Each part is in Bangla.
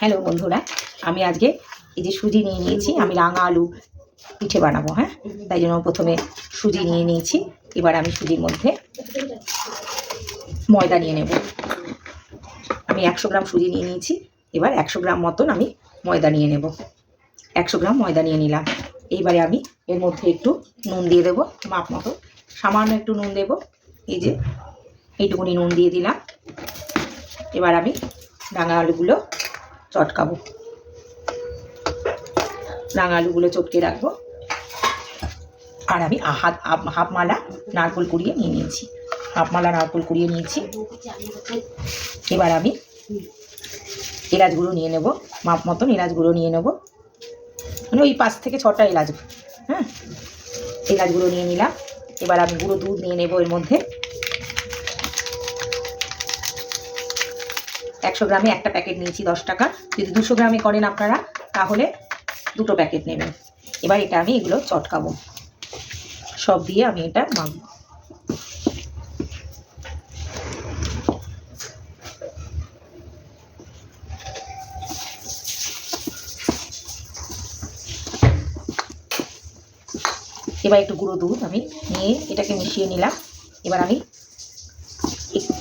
হ্যালো বন্ধুরা, আমি আজকে এই যে সুজি নিয়ে নিয়েছি, আমি রাঙা আলু পিঠে বানাবো হ্যাঁ? তাই জন্য প্রথমে সুজি নিয়ে নিয়েছি, এবার আমি সুজির মধ্যে ময়দা নিয়ে নেব। আমি একশো গ্রাম সুজি নিয়ে নিয়েছি, এবার একশো গ্রাম মতন আমি ময়দা নিয়ে নেব। একশো গ্রাম ময়দা নিয়ে নিলাম। এইবারে আমি এর মধ্যে একটু নুন দিয়ে দেবো, মাপ মতো। সামান্য একটু নুন দেব, এই যে এইটুকুনি নুন দিয়ে দিলাম। এবার আমি রাঙা আলুগুলো চটকাবো। রাঙা আলুগুলো চটকে রাখব। আর আমি হাত হাফ- মালা নারকোল কুড়িয়ে নিয়ে নিয়েছি। হাফ মালা নারকোল কুড়িয়ে নিয়েছি। এবার আমি এলাচ গুঁড়ো নিয়ে নেব। মাপ মতন এলাচ গুঁড়ো নিয়ে নেব। মানে ওই পাঁচ থেকে ছটা এলাচ হ্যাঁ? এলাচ গুঁড়ো নিয়ে নিলাম। এবার আমি গুঁড়ো দুধ নিয়ে নেব এর মধ্যে। একশো গ্রামে একটা প্যাকেট নিয়েছি দশ টাকা। যদি দুশো গ্রামে করেন আপনারা, তাহলে দুটো প্যাকেট নেবেন। এবার এটা আমি এগুলো চটকাবো। সব দিয়ে আমি এটা মাখবো। এবার একটু গুঁড়ো দুধ আমি নিয়ে এটাকে মিশিয়ে নিলাম। এবার আমি এক-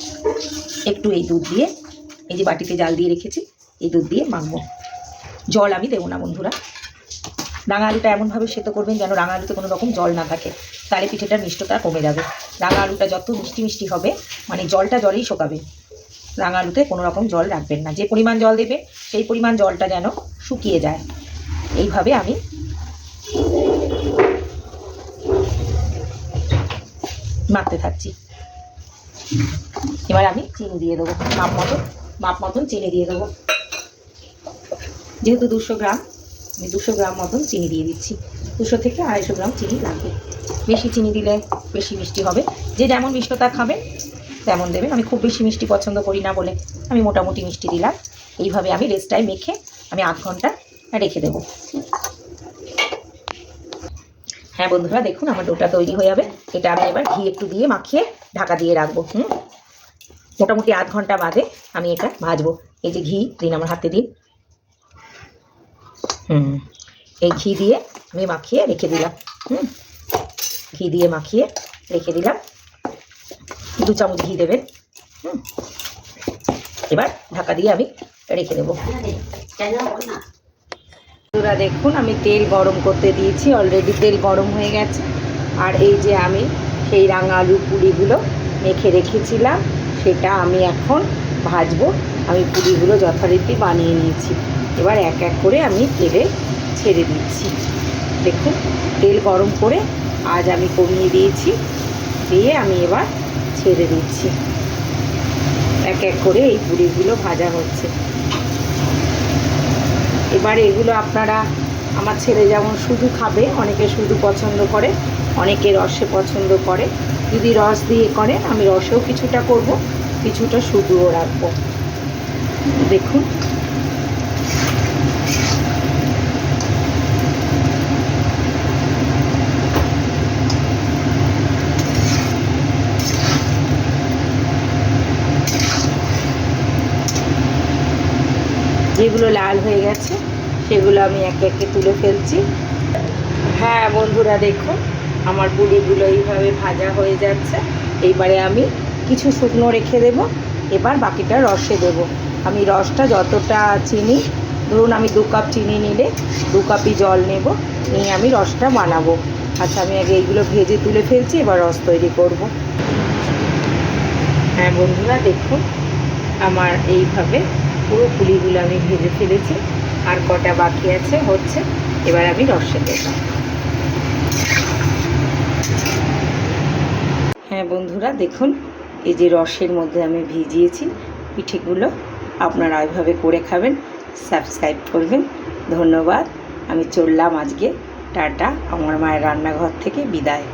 একটু এই দুধ দিয়ে এই যে বাটিতে জাল দিয়ে রেখেছি, এই দুধ দিয়ে মাখবো। জল আমি দেবো না বন্ধুরা। রাঙা আলুটা এমনভাবে সেদ্ধ করবেন যেন রাঙা আলুতে কোনো রকম জল না থাকে। তাহলে পিঠেটার মিষ্টতা কমে যাবে। রাঙা আলুটা যত মিষ্টি মিষ্টি হবে মানে জলটা জলেই শোকাবে। রাঙা আলুতে কোনো রকম জল রাখবেন না। যে পরিমাণ জল দেবে, সেই পরিমাণ জলটা যেন শুকিয়ে যায়। এইভাবে আমি মাখতে থাকছি। এবার আমি চিনি দিয়ে দেবো মাপ মতন মাপ মতন চিনি দিয়ে দেবো। যেহেতু দুশো গ্রাম, আমি দুশো গ্রাম মতন চিনি দিয়ে দিচ্ছি। দুশো থেকে আড়াইশো গ্রাম চিনি লাগবে। বেশি চিনি দিলে বেশি মিষ্টি হবে। যে যেমন মিষ্টতা খাবে, তেমন দেবেন আমি খুব বেশি মিষ্টি পছন্দ করি না বলে আমি মোটামুটি মিষ্টি দিলাম। এইভাবে আমি রেস্টায় মেখে আমি আধ ঘণ্টা রেখে দেবো। হ্যাঁ বন্ধুরা, দেখুন আমার ডোটা তৈরি হয়ে যাবে। এটা আমি এবার ঘি একটু দিয়ে মাখিয়ে ঢাকা দিয়ে রাখব। হুম? মোটামুটি আধ ঘণ্টা বাদে আমি এটা ভাজবো। এই যে ঘি দিন আমার হাতে দিন। হুম। এই ঘি দিয়ে আমি মাখিয়ে রেখে দিলাম। হুম। ঘি দিয়ে মাখিয়ে রেখে দিলাম। দু চামচ ঘি দেবেন। হুম। এবার ঢাকা দিয়ে আমি রেখে দেবো। বন্ধুরা দেখুন আমি তেল গরম করতে দিয়েছি। অলরেডি তেল গরম হয়ে গেছে। আর এই যে আমি সেই রাঙা আলু পুরিগুলো মেখে রেখেছিলাম। সেটা আমি এখন ভাজবো। আমি পুরিগুলো যথারীতি বানিয়ে নিয়েছি। এবার এক এক করে আমি তেলে ছেড়ে দিচ্ছি। দেখুন, তেল গরম করে আজ আমি কমিয়ে দিয়েছি, দিয়ে আমি এবার ছেড়ে দিচ্ছি। এক এক করে এই পুরিগুলো ভাজা হচ্ছে। এবারে এগুলো আপনারা আমার ছেলে যেমন শুধু খাবে, অনেকে শুধু পছন্দ করে, অনেকে রসে পছন্দ করে। যদি রস দিয়ে করেন আমি রসেও কিছুটা করব, কিছুটা শুধুও রাখব। দেখুন। যেগুলো লাল হয়ে গেছে সেগুলো আমি একে একে তুলে ফেলছি। হ্যাঁ বন্ধুরা, দেখুন, আমার পুরিগুলো এইভাবে ভাজা হয়ে যাচ্ছে। এইবারে আমি কিছু শুকনো রেখে দেব, এবার বাকিটা রসে দেব। আমি রসটা যতটা চিনি, ধরুন আমি দু কাপ চিনি নিলে দু কাপই জল নেব, নিয়ে আমি রসটা বানাবো। আচ্ছা আমি আগে এইগুলো ভেজে তুলে ফেলছি, এবার রস তৈরি করব। হ্যাঁ বন্ধুরা, দেখুন, আমার এইভাবে পুরো পুলিগুলো আমি ভেজে ফেলেছি। আর কটা বাকি আছে, হচ্ছে এবার আমি রসে দেব। হ্যাঁ বন্ধুরা, দেখুন, এই যে রসের মধ্যে আমি ভিজিয়েছি, পিঠেগুলো আপনারা ওইভাবে করে খাবেন, সাবস্ক্রাইব করবেন। ধন্যবাদ, আমি চললাম আজকে, টাটা, আমার মায়ের রান্নাঘর থেকে বিদায়।